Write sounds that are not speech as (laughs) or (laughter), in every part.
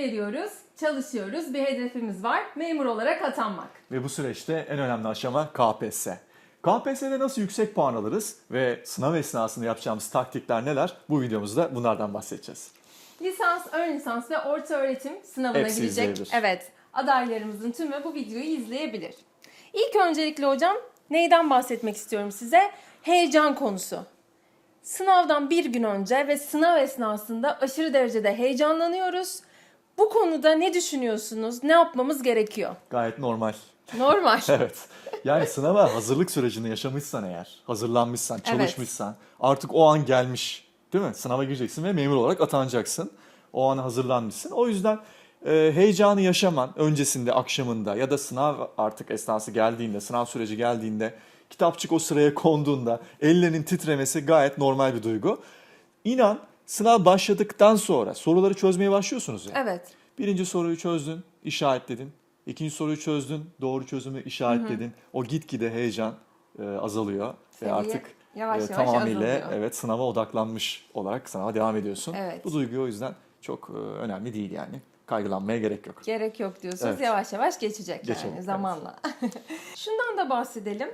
veriyoruz, çalışıyoruz, bir hedefimiz var. Memur olarak atanmak. Ve bu süreçte en önemli aşama KPSS. KPSS'de nasıl yüksek puan alırız ve sınav esnasında yapacağımız taktikler neler? Bu videomuzda bunlardan bahsedeceğiz. Lisans, ön lisans ve orta öğretim sınavına Hepsi girecek. izleyebilir. Evet, adaylarımızın tümü bu videoyu izleyebilir. İlk öncelikle hocam neyden bahsetmek istiyorum size? Heyecan konusu. Sınavdan bir gün önce ve sınav esnasında aşırı derecede heyecanlanıyoruz. Bu konuda ne düşünüyorsunuz? Ne yapmamız gerekiyor? Gayet normal. Normal. (laughs) Evet. Yani sınava hazırlık sürecini yaşamışsan eğer, hazırlanmışsan, çalışmışsan artık o an gelmiş. Değil mi? Sınava gireceksin ve memur olarak atanacaksın. O an hazırlanmışsın. O yüzden e, heyecanı yaşaman öncesinde, akşamında ya da sınav artık esnası geldiğinde, sınav süreci geldiğinde, kitapçık o sıraya (laughs) konduğunda ellerinin titremesi gayet normal bir duygu. İnan sınav başladıktan sonra soruları çözmeye başlıyorsunuz ya. Evet. Birinci soruyu çözdün, işaretledin. İkinci soruyu çözdün, doğru çözümü işaretledin. O gitgide heyecan e, azalıyor ve Seviye artık yavaş e, yavaş tamamıyla azalıyor. evet sınava odaklanmış olarak sınava devam ediyorsun. Evet. Bu duygu o yüzden çok e, önemli değil yani. Kaygılanmaya gerek yok. Gerek yok diyorsunuz. Evet. Yavaş yavaş geçecek Geçecek, yani evet. zamanla. (laughs) Şundan da bahsedelim.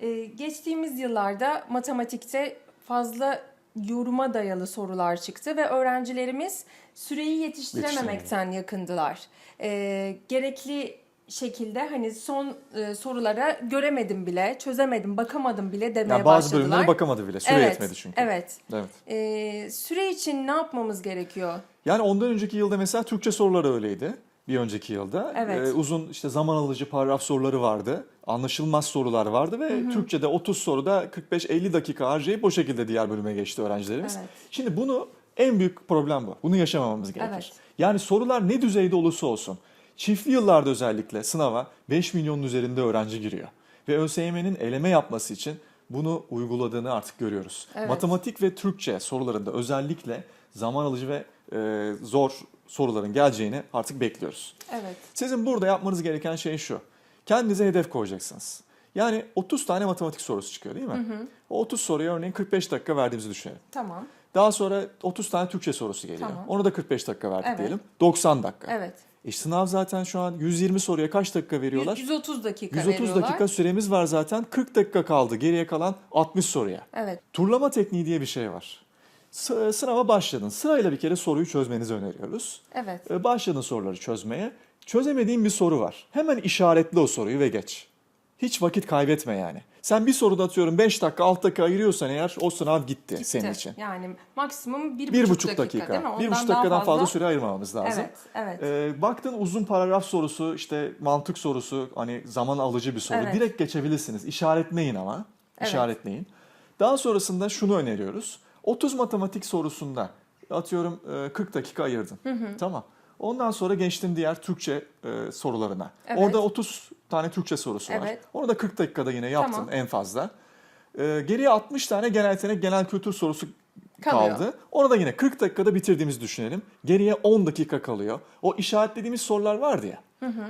Ee, geçtiğimiz yıllarda matematikte fazla yoruma dayalı sorular çıktı ve öğrencilerimiz süreyi yetiştirememekten yakındılar. Ee, gerekli şekilde hani son e, sorulara göremedim bile, çözemedim, bakamadım bile demeye Yani bazı başladılar. bölümlere bakamadı bile. Süre evet, yetmedi çünkü. Evet. Evet. Ee, süre için ne yapmamız gerekiyor? Yani ondan önceki yılda mesela Türkçe soruları öyleydi. Bir önceki yılda. Evet. Ee, uzun işte zaman alıcı paragraf soruları vardı. Anlaşılmaz sorular vardı ve Türkçe'de 30 soruda 45-50 dakika harcayıp o şekilde diğer bölüme geçti öğrencilerimiz. Evet. Şimdi bunu en büyük problem bu. Bunu yaşamamamız gerekir. Evet. Yani sorular ne düzeyde olursa olsun. Çiftli yıllarda özellikle sınava 5 milyonun üzerinde öğrenci giriyor. Ve ÖSYM'nin eleme yapması için bunu uyguladığını artık görüyoruz. Evet. Matematik ve Türkçe sorularında özellikle zaman alıcı ve e, zor soruların geleceğini artık bekliyoruz. Evet. Sizin burada yapmanız gereken şey şu. Kendinize hedef koyacaksınız. Yani 30 tane matematik sorusu çıkıyor değil mi? O 30 soruya örneğin 45 dakika verdiğimizi düşünelim. Tamam. Daha sonra 30 tane Türkçe sorusu geliyor. Tamam. Onu da 45 dakika verdik Evet. diyelim. 90 dakika. Evet. E sınav zaten şu an 120 soruya kaç dakika veriyorlar? 130 dakika 130 veriyorlar. dakika süremiz var zaten. 40 dakika kaldı geriye kalan 60 soruya. Evet. Turlama tekniği diye bir şey var. Sınava başladın. Sırayla bir kere soruyu çözmenizi öneriyoruz. Evet. E, Başladın soruları çözmeye. Çözemediğin bir soru var. Hemen işaretle o soruyu ve geç. Hiç vakit kaybetme yani. Sen bir soruda atıyorum 5 dakika 6 dakika ayırıyorsan eğer o sınav gitti, Gitti. senin için. Yani maksimum bir, Bir buçuk dakika, dakika. değil mi? Bir buçuk dakikadan fazla süre ayırmamamız lazım. Evet, evet. Ee, baktın uzun paragraf sorusu, işte mantık sorusu, hani zaman alıcı bir soru. Evet. Direkt geçebilirsiniz. İşaretleyin ama. Evet. İşaretleyin. Daha sonrasında şunu öneriyoruz. 30 matematik sorusunda atıyorum e, 40 dakika ayırdın. Tamam. Ondan sonra geçtin diğer Türkçe e, sorularına. Evet. Orada 30 tane Türkçe sorusu var. Evet. Onu da 40 dakikada yine yaptın Tamam. en fazla. Ee, geriye 60 tane genel yetenek, genel kültür sorusu Kalıyor. kaldı. Onu da yine 40 dakikada bitirdiğimizi düşünelim. Geriye 10 dakika kalıyor. O işaretlediğimiz sorular vardı ya.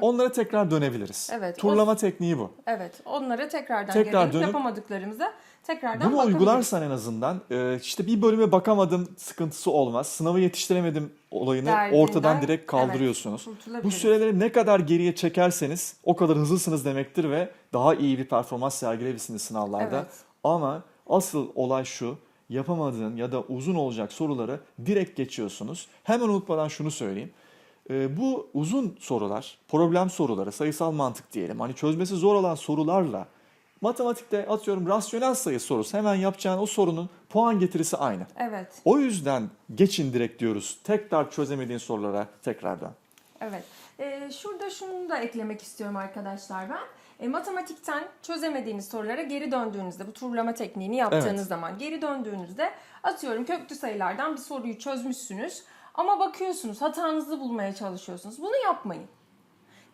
Onlara tekrar dönebiliriz. Evet, Turlama tekniği bu. Evet. Onlara tekrardan Tekrar gelip dönüp- yapamadıklarımıza tekrardan Bunu uygularsan en azından e, işte bir bölüme bakamadım sıkıntısı olmaz. Sınavı yetiştiremedim olayını Derdinden, ortadan direkt kaldırıyorsunuz. evet, Bu süreleri ne kadar geriye çekerseniz o kadar hızlısınız demektir ve daha iyi bir performans sergilebilirsiniz sınavlarda. Evet. Ama asıl olay şu. Yapamadığın ya da uzun olacak soruları direkt geçiyorsunuz. Hemen unutmadan şunu söyleyeyim. Ee, bu uzun sorular, problem soruları, sayısal mantık diyelim. Hani çözmesi zor olan sorularla matematikte atıyorum rasyonel sayı sorusu hemen yapacağın o sorunun puan getirisi aynı. Evet. O yüzden geçin direkt diyoruz. Tekrar çözemediğin sorulara tekrardan. Evet. Ee, şurada şunu da eklemek istiyorum arkadaşlar ben. E, matematikten çözemediğiniz sorulara geri döndüğünüzde bu turlama tekniğini yaptığınız Evet. zaman geri döndüğünüzde atıyorum köklü sayılardan bir soruyu çözmüşsünüz ama bakıyorsunuz hatanızı bulmaya çalışıyorsunuz. Bunu yapmayın.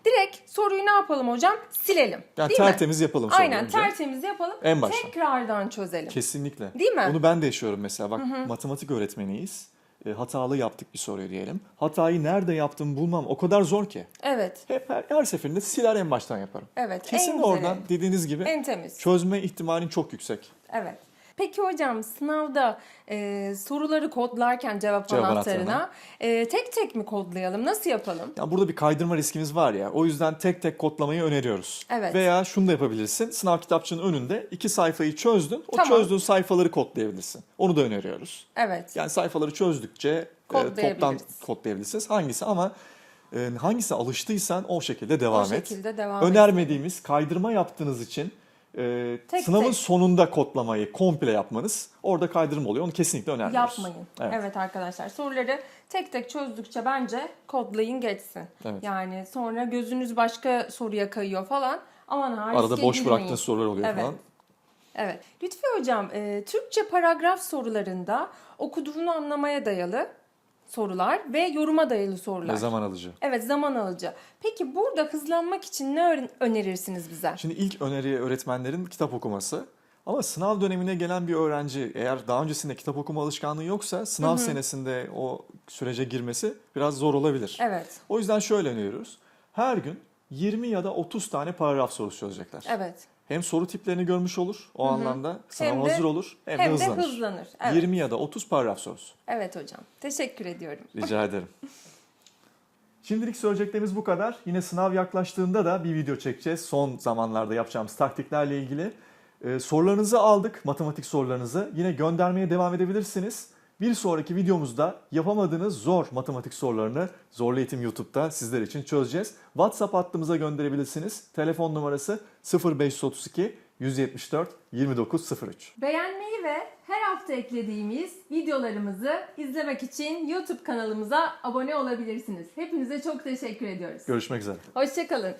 Direkt soruyu ne yapalım hocam? Silelim. Yani Değil mi? tertemiz yapalım soruyu Aynen önce. tertemiz yapalım. En baştan. Tekrardan çözelim. Kesinlikle. Değil mi? Onu ben de yaşıyorum mesela. Bak matematik öğretmeniyiz. E, hatalı yaptık bir soruyu diyelim. Hatayı nerede yaptım bulmam o kadar zor ki. Evet. Hep her, her seferinde siler en baştan yaparım. Evet. en Kesin güzeli. oradan dediğiniz gibi En temiz. çözme ihtimalin çok yüksek. Evet. Peki hocam sınavda e, soruları kodlarken cevap, Cevap anahtarına e, tek tek mi kodlayalım? Nasıl yapalım? Ya burada bir kaydırma riskimiz var ya. O yüzden tek tek kodlamayı öneriyoruz. Evet. Veya şunu da yapabilirsin. Sınav kitapçığının önünde iki sayfayı çözdün. O Tamam. çözdüğün sayfaları kodlayabilirsin. Onu da öneriyoruz. Evet. Yani sayfaları çözdükçe e, toptan kodlayabilirsiniz. Hangisi ama e, hangisine alıştıysan o şekilde devam o et. şekilde devam et. Önermediğimiz kaydırma yaptığınız için e, Tek sınavın tek. sonunda kodlamayı komple yapmanız orada kaydırma oluyor. Onu kesinlikle önermiyoruz. Yapmayın. Evet. Evet. arkadaşlar soruları tek tek çözdükçe bence kodlayın geçsin. Evet. Yani sonra gözünüz başka soruya kayıyor falan. Aman ha Arada boş girmeyin. bıraktığınız sorular oluyor Evet. falan. Evet. Lütfi hocam e, Türkçe paragraf sorularında okuduğunu anlamaya dayalı sorular ve yoruma dayalı sorular. Ve zaman alıcı. Evet zaman alıcı. Peki burada hızlanmak için ne önerirsiniz bize? Şimdi ilk öneri öğretmenlerin kitap okuması. Ama sınav dönemine gelen bir öğrenci eğer daha öncesinde kitap okuma alışkanlığı yoksa sınav senesinde o sürece girmesi biraz zor olabilir. Evet. O yüzden şöyle öneriyoruz. Her gün 20 ya da 30 tane paragraf sorusu çözecekler. Evet. Hem soru tiplerini görmüş olur o anlamda sınav Hem de- hazır olur hem, Hem de de hızlanır. hızlanır. Evet. 20 ya da 30 paragraf sorusu. Evet hocam. Teşekkür ediyorum. Rica (laughs) ederim. Şimdilik söyleyeceklerimiz bu kadar. Yine sınav yaklaştığında da bir video çekeceğiz. Son zamanlarda yapacağımız taktiklerle ilgili. Ee, sorularınızı aldık, matematik sorularınızı. Yine göndermeye devam edebilirsiniz. Bir sonraki videomuzda yapamadığınız zor matematik sorularını Zorlu Eğitim YouTube'da sizler için çözeceğiz. WhatsApp hattımıza gönderebilirsiniz. Telefon numarası 0532 174 2903. Beğenmeyi ve her hafta eklediğimiz videolarımızı izlemek için YouTube kanalımıza abone olabilirsiniz. Hepinize çok teşekkür ediyoruz. Görüşmek üzere. Hoşçakalın.